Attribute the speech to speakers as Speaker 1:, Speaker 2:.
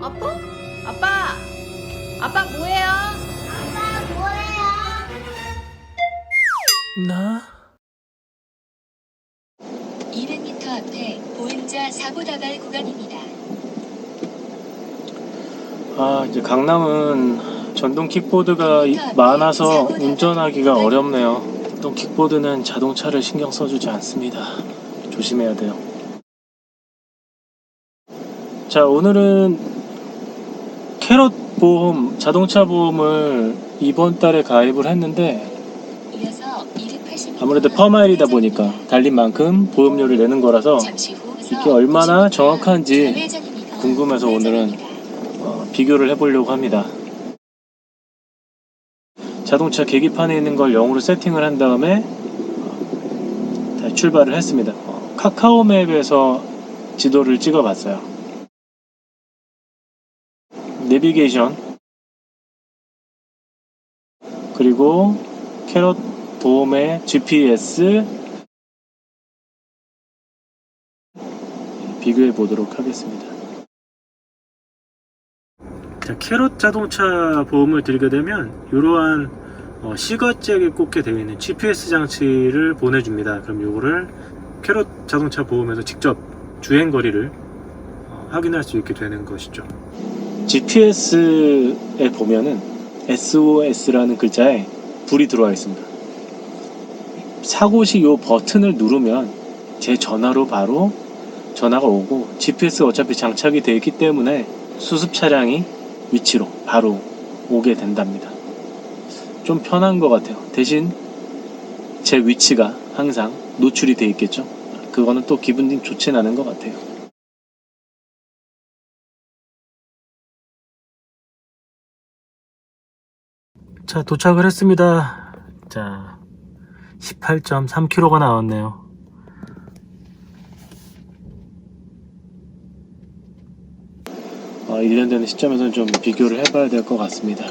Speaker 1: 아빠? 아빠? 아빠 뭐해요?
Speaker 2: 아빠 뭐예요?
Speaker 3: 나?
Speaker 4: 200m 앞에 보행자 사고 다발 구간입니다.
Speaker 3: 아, 이제 강남은 전동 킥보드가 이- 많아서 운전하기가 어렵네요. 전동 킥보드는 자동차를 신경 써주지 않습니다. 조심해야 돼요. 자, 오늘은 캐럿 보험, 자동차 보험을 이번 달에 가입을 했는데
Speaker 4: 이어서 280m
Speaker 3: 아무래도 퍼마일이다 보니까 달린 만큼 보험료를 내는 거라서 이게 얼마나 정확한지. 궁금해서 오늘은. 어, 비교를 해보려고 합니다. 자동차 계기판에 있는 걸 0으로 세팅을 한 다음에 어, 다시 출발을 했습니다. 어, 카카오 맵에서 지도를 찍어봤어요. 내비게이션 그리고 캐럿 보험의 GPS 비교해 보도록 하겠습니다. 자, 캐럿 자동차 보험을 들게 되면 이러한 어, 시가잭에 꽂게 되어 있는 GPS 장치를 보내줍니다. 그럼 이거를 캐럿 자동차 보험에서 직접 주행 거리를 어, 확인할 수 있게 되는 것이죠. GPS에 보면은 SOS라는 글자에 불이 들어와 있습니다. 사고시 이 버튼을 누르면 제 전화로 바로 전화가 오고 GPS 어차피 장착이 되어 있기 때문에 수습 차량이 위치로 바로 오게 된답니다. 좀 편한 것 같아요. 대신 제 위치가 항상 노출이 돼 있겠죠. 그거는 또 기분이 좋진 않은 것 같아요. 자, 도착을 했습니다. 자, 18.3km가 나왔네요. 어, 1년 되는 시점에서는 좀 비교를 해봐야 될 것 같습니다.